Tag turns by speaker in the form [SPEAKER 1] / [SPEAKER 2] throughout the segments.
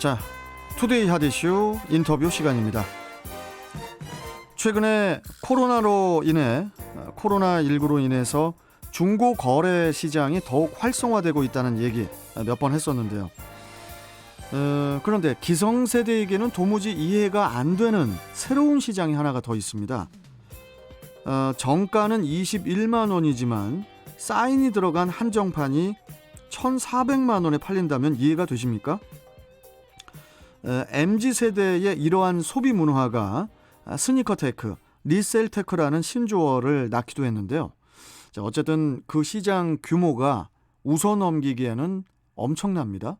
[SPEAKER 1] 자, 투데이 하디쇼 인터뷰 시간입니다. 최근에 코로나로 인해 코로나 19로 인해서 중고 거래 시장이 더욱 활성화되고 있다는 얘기 몇 번 했었는데요. 어, 그런데 기성세대에게는 도무지 이해가 안 되는 새로운 시장이 하나가 더 있습니다. 어, 정가는 21만 원이지만 사인이 들어간 한정판이 1,400만 원에 팔린다면 이해가 되십니까? MZ 세대의 이러한 소비 문화가 스니커 테크, 리셀 테크라는 신조어를 낳기도 했는데요. 자, 어쨌든 그 시장 규모가 웃어 넘기기에는 엄청납니다.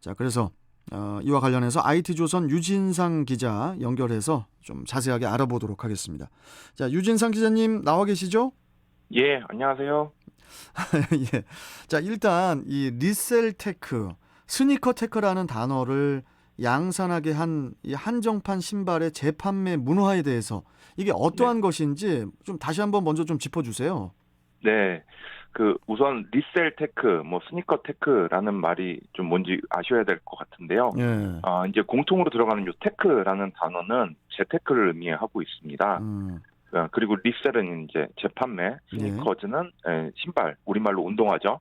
[SPEAKER 1] 자, 그래서 어, 이와 관련해서 IT조선 유진상 기자 연결해서 좀 자세하게 알아보도록 하겠습니다. 자, 유진상 기자님 나와 계시죠?
[SPEAKER 2] 예, 안녕하세요.
[SPEAKER 1] 예. 자, 일단 이 리셀 테크, 스니커 테크라는 단어를 양산하게 한 이 한정판 신발의 재판매 문화에 대해서 이게 어떠한
[SPEAKER 2] 네.
[SPEAKER 1] 것인지 좀 다시 한번 먼저 좀 짚어주세요.
[SPEAKER 2] 네. 그 우선 리셀 테크, 뭐 스니커 테크라는 말이 좀 뭔지 아셔야 될 것 같은데요.
[SPEAKER 1] 예.
[SPEAKER 2] 아, 이제 공통으로 들어가는 요 테크라는 단어는 재테크를 의미하고 있습니다.
[SPEAKER 1] 음,
[SPEAKER 2] 아, 그리고 리셀은 이제 재판매, 스니커즈는 예, 신발, 우리말로 운동화죠.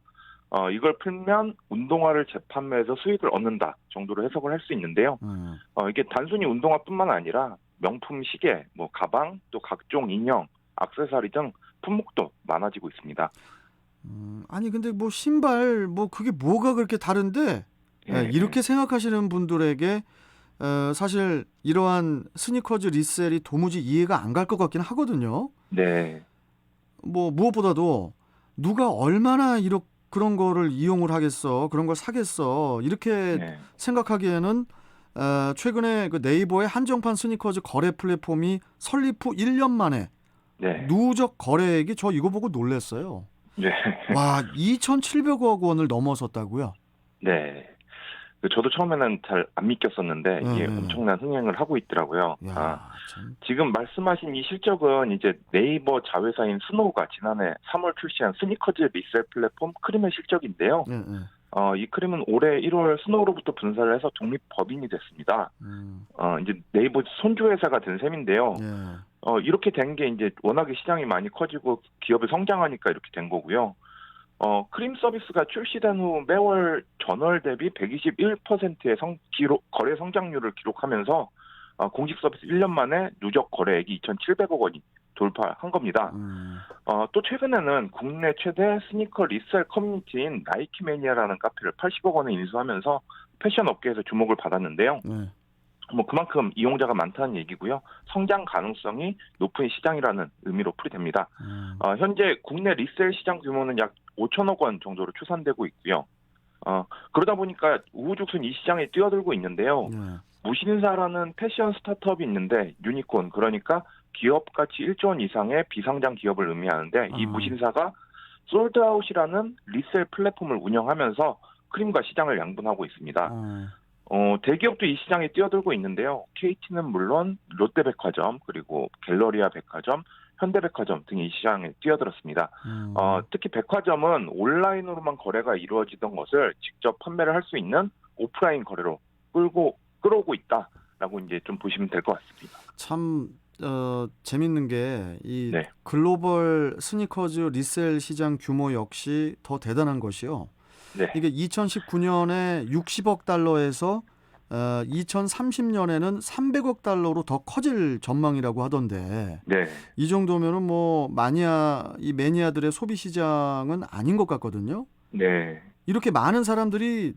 [SPEAKER 2] 어, 이걸 풀면 운동화를 재판매해서 수익을 얻는다 정도로 해석을 할 수 있는데요.
[SPEAKER 1] 음,
[SPEAKER 2] 어, 이게 단순히 운동화뿐만 아니라 명품 시계, 뭐 가방, 또 각종 인형, 액세서리 등 품목도 많아지고 있습니다.
[SPEAKER 1] 음. 아니 근데 뭐 신발 뭐 그게 뭐가 그렇게 다른데 예,
[SPEAKER 2] 예,
[SPEAKER 1] 이렇게 생각하시는 분들에게 어, 사실 이러한 스니커즈 리셀이 도무지 이해가 안 갈 것 같긴 하거든요.
[SPEAKER 2] 네,
[SPEAKER 1] 뭐 무엇보다도 누가 얼마나 이렇 그런 거를 이용을 하겠어 그런 걸 사겠어 이렇게
[SPEAKER 2] 네,
[SPEAKER 1] 생각하기에는 어, 최근에 그 네이버의 한정판 스니커즈 거래 플랫폼이 설립 후 1년 만에
[SPEAKER 2] 네,
[SPEAKER 1] 누적 거래액이 저 이거 보고 놀랐어요.
[SPEAKER 2] 네,
[SPEAKER 1] 와 2,700억 원을 넘어섰다고요?
[SPEAKER 2] 네. 그 저도 처음에는 잘 안 믿겼었는데 이게
[SPEAKER 1] 음.
[SPEAKER 2] 엄청난 흥행을 하고 있더라고요.
[SPEAKER 1] 야,
[SPEAKER 2] 아,
[SPEAKER 1] 참.
[SPEAKER 2] 지금 말씀하신 이 실적은 이제 네이버 자회사인 스노우가 지난해 3월 출시한 스니커즈 리셀 플랫폼 크림의 실적인데요.
[SPEAKER 1] 예, 예.
[SPEAKER 2] 어, 이 크림은 올해 1월 스노우로부터 분사를 해서 독립 법인이 됐습니다.
[SPEAKER 1] 음,
[SPEAKER 2] 어, 이제 네이버 손주 회사가 된 셈인데요.
[SPEAKER 1] 예.
[SPEAKER 2] 어, 이렇게 된 게 이제 워낙에 시장이 많이 커지고 기업이 성장하니까 이렇게 된 거고요. 어, 크림 서비스가 출시된 후 매월 전월 대비 121%의 성, 기록, 거래 성장률을 기록하면서 어, 공식 서비스 1년 만에 누적 거래액이 2,700억 원이 돌파한 겁니다.
[SPEAKER 1] 음,
[SPEAKER 2] 어, 또 최근에는 국내 최대 스니커 리셀 커뮤니티인 나이키매니아라는 카페를 80억 원에 인수하면서 패션 업계에서 주목을 받았는데요.
[SPEAKER 1] 네.
[SPEAKER 2] 뭐 그만큼 이용자가 많다는 얘기고요. 성장 가능성이 높은 시장이라는 의미로 풀이됩니다.
[SPEAKER 1] 음,
[SPEAKER 2] 어, 현재 국내 리셀 시장 규모는 약 5천억 원 정도로 추산되고 있고요. 어, 그러다 보니까 우후죽순 이 시장에 뛰어들고 있는데요.
[SPEAKER 1] 예.
[SPEAKER 2] 무신사라는 패션 스타트업이 있는데 유니콘 그러니까 기업 가치 1조 원 이상의 비상장 기업을 의미하는데 이
[SPEAKER 1] 아.
[SPEAKER 2] 무신사가 솔드아웃이라는 리셀 플랫폼을 운영하면서 크림과 시장을 양분하고 있습니다.
[SPEAKER 1] 어,
[SPEAKER 2] 어, 대기업도 이 시장에 뛰어들고 있는데요. KT는 물론 롯데백화점 그리고 갤러리아 백화점, 현대백화점 등이 이 시장에 뛰어들었습니다.
[SPEAKER 1] 음,
[SPEAKER 2] 어, 특히 백화점은 온라인으로만 거래가 이루어지던 것을 직접 판매를 할 수 있는 오프라인 거래로 끌고 끌어오고 있다라고 이제 좀 보시면 될 것 같습니다.
[SPEAKER 1] 참 어, 재밌는 게이
[SPEAKER 2] 네.
[SPEAKER 1] 글로벌 스니커즈 리셀 시장 규모 역시 더 대단한 것이요.
[SPEAKER 2] 네.
[SPEAKER 1] 이게 2019년에 60억 달러에서 어, 2030년에는 300억 달러로 더 커질 전망이라고 하던데
[SPEAKER 2] 네.
[SPEAKER 1] 이 정도면은 뭐 마니아 이 매니아들의 소비 시장은 아닌 것 같거든요.
[SPEAKER 2] 네.
[SPEAKER 1] 이렇게 많은 사람들이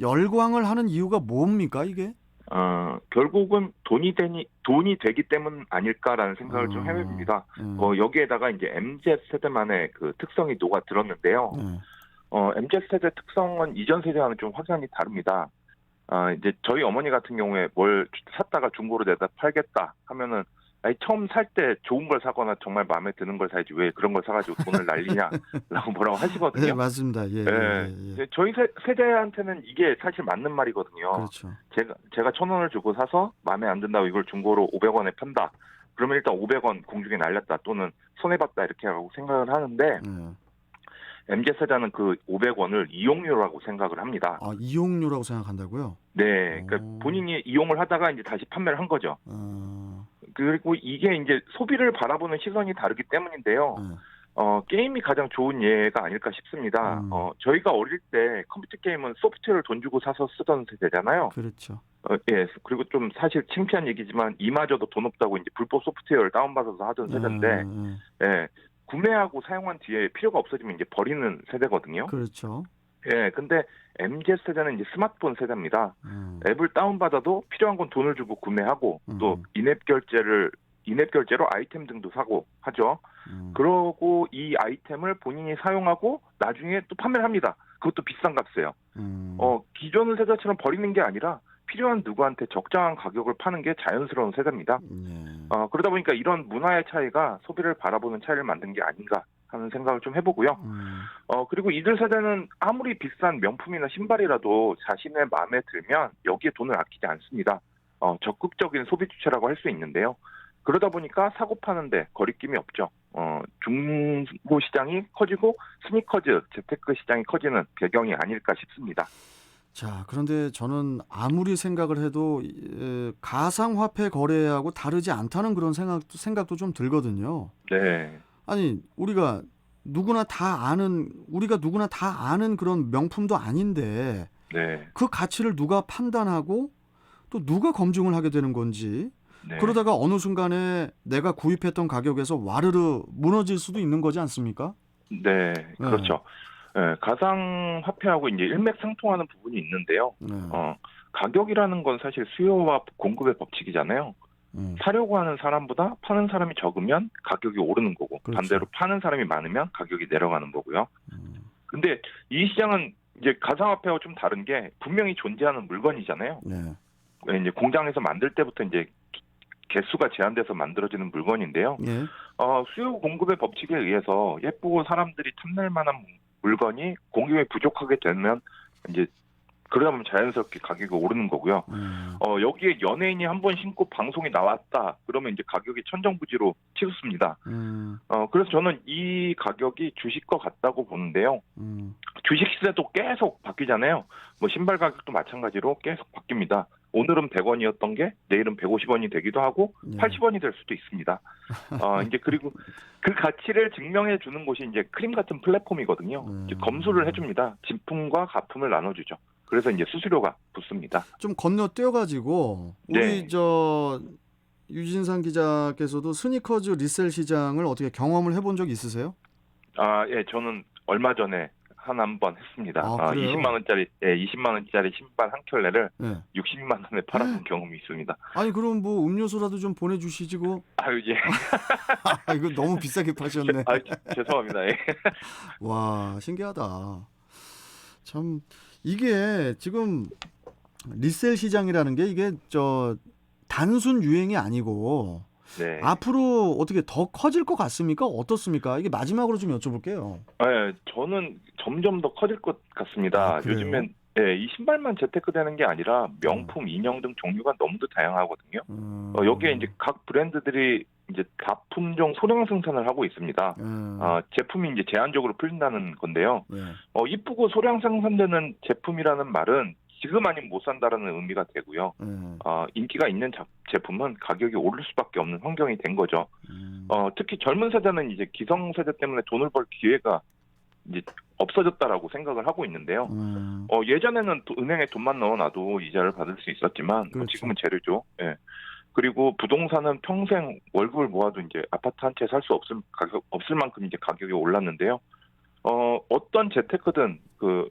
[SPEAKER 1] 열광을 하는 이유가 뭡니까 이게?
[SPEAKER 2] 어, 결국은 돈이 되니 돈이 되기 때문 아닐까라는 생각을 좀
[SPEAKER 1] 어.
[SPEAKER 2] 해봅니다.
[SPEAKER 1] 음,
[SPEAKER 2] 어, 여기에다가 이제 MZ 세대만의 그 특성이 녹아 들었는데요.
[SPEAKER 1] 네.
[SPEAKER 2] 어, MZ 세대 특성은 이전 세대와는 좀 확연히 다릅니다. 어, 이제 저희 어머니 같은 경우에 뭘 샀다가 중고로 내다 팔겠다 하면은 아니, 처음 살 때 좋은 걸 사거나 정말 마음에 드는 걸 사야지 왜 그런 걸 사가지고 돈을 날리냐라고 뭐라고
[SPEAKER 1] 네,
[SPEAKER 2] 하시거든요.
[SPEAKER 1] 맞습니다. 예,
[SPEAKER 2] 네.
[SPEAKER 1] 예, 예.
[SPEAKER 2] 저희 세, 세대한테는 이게 사실 맞는 말이거든요.
[SPEAKER 1] 그렇죠.
[SPEAKER 2] 제가 제가 천 원을 주고 사서 마음에 안 든다고 이걸 중고로 500원에 판다. 그러면 일단 500원 공중에 날렸다 또는 손해 봤다 이렇게 하고 생각을 하는데
[SPEAKER 1] 예.
[SPEAKER 2] MZ 세대는 그 500원을 이용료라고 생각을 합니다.
[SPEAKER 1] 아, 이용료라고 생각한다고요?
[SPEAKER 2] 네,
[SPEAKER 1] 오.
[SPEAKER 2] 그러니까 본인이 이용을 하다가 이제 다시 판매를 한 거죠.
[SPEAKER 1] 어,
[SPEAKER 2] 그리고 이게 이제 소비를 바라보는 시선이 다르기 때문인데요.
[SPEAKER 1] 네.
[SPEAKER 2] 어, 게임이 가장 좋은 예가 아닐까 싶습니다.
[SPEAKER 1] 음.
[SPEAKER 2] 어, 저희가 어릴 때 컴퓨터 게임은 소프트웨어를 돈 주고 사서 쓰던 세대잖아요.
[SPEAKER 1] 그렇죠.
[SPEAKER 2] 어, 예, 그리고 좀 사실 창피한 얘기지만 이마저도 돈 없다고 이제 불법 소프트웨어를 다운받아서 하던 세대인데,
[SPEAKER 1] 음, 음,
[SPEAKER 2] 예, 구매하고 사용한 뒤에 필요가 없어지면 이제 버리는 세대거든요.
[SPEAKER 1] 그렇죠.
[SPEAKER 2] 예, 근데 MZ 세대는 이제 스마트폰 세대입니다.
[SPEAKER 1] 음,
[SPEAKER 2] 앱을 다운받아도 필요한 건 돈을 주고 구매하고 또
[SPEAKER 1] 음.
[SPEAKER 2] 인앱 결제를 인앱 결제로 아이템 등도 사고 하죠.
[SPEAKER 1] 음,
[SPEAKER 2] 그러고 이 아이템을 본인이 사용하고 나중에 또 판매를 합니다. 그것도 비싼 값이에요.
[SPEAKER 1] 음,
[SPEAKER 2] 어, 기존 세대처럼 버리는 게 아니라 필요한 누구한테 적당한 가격을 파는 게 자연스러운 세대입니다.
[SPEAKER 1] 예.
[SPEAKER 2] 어, 그러다 보니까 이런 문화의 차이가 소비를 바라보는 차이를 만든 게 아닌가 하는 생각을 좀 해보고요.
[SPEAKER 1] 음,
[SPEAKER 2] 어, 그리고 이들 세대는 아무리 비싼 명품이나 신발이라도 자신의 마음에 들면 여기에 돈을 아끼지 않습니다. 어, 적극적인 소비 주체라고 할 수 있는데요. 그러다 보니까 사고 파는데 거리낌이 없죠. 어, 중고 시장이 커지고 스니커즈, 재테크 시장이 커지는 배경이 아닐까 싶습니다.
[SPEAKER 1] 자, 그런데 저는 아무리 생각을 해도 에, 가상화폐 거래하고 다르지 않다는 그런 생각도 생각도 좀 들거든요.
[SPEAKER 2] 네.
[SPEAKER 1] 아니, 우리가 누구나 다 아는 우리가 누구나 다 아는 그런 명품도 아닌데
[SPEAKER 2] 네.
[SPEAKER 1] 그 가치를 누가 판단하고 또 누가 검증을 하게 되는 건지
[SPEAKER 2] 네.
[SPEAKER 1] 그러다가 어느 순간에 내가 구입했던 가격에서 와르르 무너질 수도 있는 거지 않습니까?
[SPEAKER 2] 네. 그렇죠. 예, 가상 화폐하고 이제 일맥상통하는 부분이 있는데요.
[SPEAKER 1] 네.
[SPEAKER 2] 어, 가격이라는 건 사실 수요와 공급의 법칙이잖아요.
[SPEAKER 1] 음,
[SPEAKER 2] 사려고 하는 사람보다 파는 사람이 적으면 가격이 오르는 거고
[SPEAKER 1] 그렇죠.
[SPEAKER 2] 반대로 파는 사람이 많으면 가격이 내려가는 거고요.
[SPEAKER 1] 음,
[SPEAKER 2] 근데 이 시장은 이제 가상화폐와 좀 다른 게 분명히 존재하는 물건이잖아요.
[SPEAKER 1] 네.
[SPEAKER 2] 이제 공장에서 만들 때부터 이제 개수가 제한돼서 만들어지는 물건인데요.
[SPEAKER 1] 예.
[SPEAKER 2] 어, 수요 공급의 법칙에 의해서 예쁘고 사람들이 탐낼 만한 물건이 공급이 부족하게 되면 이제 그러다 보면 자연스럽게 가격이 오르는 거고요.
[SPEAKER 1] 음,
[SPEAKER 2] 어, 여기에 연예인이 한 번 신고 방송이 나왔다. 그러면 이제 가격이 천정부지로 치솟습니다.
[SPEAKER 1] 음,
[SPEAKER 2] 어, 그래서 저는 이 가격이 주식과 같다고 보는데요.
[SPEAKER 1] 음,
[SPEAKER 2] 주식 시세도 계속 바뀌잖아요. 뭐 신발 가격도 마찬가지로 계속 바뀝니다. 오늘은 100원이었던 게 내일은 150원이 되기도 하고
[SPEAKER 1] 예.
[SPEAKER 2] 80원이 될 수도 있습니다. 어, 이제 그리고 그 가치를 증명해 주는 곳이 이제 크림 같은 플랫폼이거든요.
[SPEAKER 1] 음.
[SPEAKER 2] 이제 검수를 해줍니다. 진품과 가품을 나눠주죠. 그래서 이제 수수료가 붙습니다.
[SPEAKER 1] 좀 건너뛰어가지고 우리
[SPEAKER 2] 네.
[SPEAKER 1] 저 유진상 기자께서도 스니커즈 리셀 시장을 어떻게 경험을 해본 적 있으세요?
[SPEAKER 2] 아, 예, 저는 얼마 전에 한 한 번 했습니다.
[SPEAKER 1] 아,
[SPEAKER 2] 어,
[SPEAKER 1] 그래요?
[SPEAKER 2] 20만 원짜리, 예, 20만 원짜리 신발 한 켤레를
[SPEAKER 1] 네.
[SPEAKER 2] 60만 원에 팔았던 경험이 있습니다.
[SPEAKER 1] 아니 그럼 뭐 음료수라도 좀 보내주시지 고
[SPEAKER 2] 아유, 예.
[SPEAKER 1] 아 이거 너무 비싸게 파셨네.
[SPEAKER 2] 아, 죄송합니다. 예.
[SPEAKER 1] 와 신기하다. 참 이게 지금 리셀 시장이라는 게 이게 저 단순 유행이 아니고
[SPEAKER 2] 네.
[SPEAKER 1] 앞으로 어떻게 더 커질 것 같습니까? 어떻습니까? 이게 마지막으로 좀 여쭤볼게요.
[SPEAKER 2] 예, 저는 점점 더 커질 것 같습니다.
[SPEAKER 1] 아?
[SPEAKER 2] 요즘엔 예, 이 신발만 재테크 되는 게 아니라 명품, 인형 등 종류가 너무도 다양하거든요.
[SPEAKER 1] 음,
[SPEAKER 2] 어, 여기에 이제 각 브랜드들이 이제 다 품종 소량 생산을 하고 있습니다.
[SPEAKER 1] 음,
[SPEAKER 2] 어, 제품이 이제 제한적으로 풀린다는 건데요.
[SPEAKER 1] 예.
[SPEAKER 2] 어, 이쁘고 소량 생산되는 제품이라는 말은 지금 아니면 못 산다라는 의미가 되고요.
[SPEAKER 1] 예.
[SPEAKER 2] 어, 인기가 있는 자- 제품은 가격이 오를 수밖에 없는 환경이 된 거죠.
[SPEAKER 1] 음,
[SPEAKER 2] 어, 특히 젊은 세대는 이제 기성 세대 때문에 돈을 벌 기회가 이제 없어졌다라고 생각을 하고 있는데요.
[SPEAKER 1] 음,
[SPEAKER 2] 어, 예전에는 도- 은행에 돈만 넣어놔도 이자를 받을 수 있었지만 뭐
[SPEAKER 1] 그렇죠.
[SPEAKER 2] 지금은 재료죠. 예. 그리고 부동산은 평생 월급을 모아도 이제 아파트 한 채 살 수 없을 가격 없을 만큼 이제 가격이 올랐는데요. 어, 어떤 재테크든 그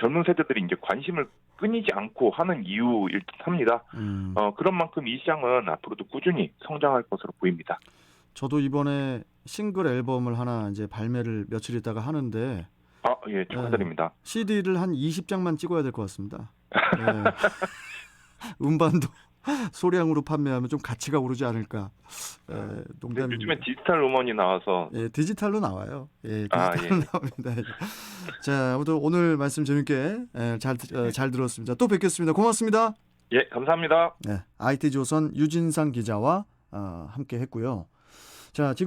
[SPEAKER 2] 젊은 세대들이 이제 관심을 끊이지 않고 하는 이유일 듯합니다.
[SPEAKER 1] 음.
[SPEAKER 2] 어, 그런 만큼 이 시장은 앞으로도 꾸준히 성장할 것으로 보입니다.
[SPEAKER 1] 저도 이번에 싱글 앨범을 하나 이제 발매를 며칠 있다가 하는데
[SPEAKER 2] 아, 예, 축하드립니다.
[SPEAKER 1] CD를 한 20장만 찍어야 될 것 같습니다. 예. 음반도 소량으로 판매하면 좀 가치가 오르지 않을까. 예,
[SPEAKER 2] 근데
[SPEAKER 1] 농담입니다.
[SPEAKER 2] 요즘에 디지털 음원이 나와서
[SPEAKER 1] 예, 디지털로 나와요. 예,
[SPEAKER 2] 아,
[SPEAKER 1] 디지털로
[SPEAKER 2] 예.
[SPEAKER 1] 나옵니다. 자, 아무튼 오늘 말씀 재밌게 예, 잘, 드- 어, 잘 들었습니다. 또 뵙겠습니다. 고맙습니다.
[SPEAKER 2] 예, 감사합니다.
[SPEAKER 1] 네, IT 조선 유진상 기자와 어, 함께 했고요. 자, 지금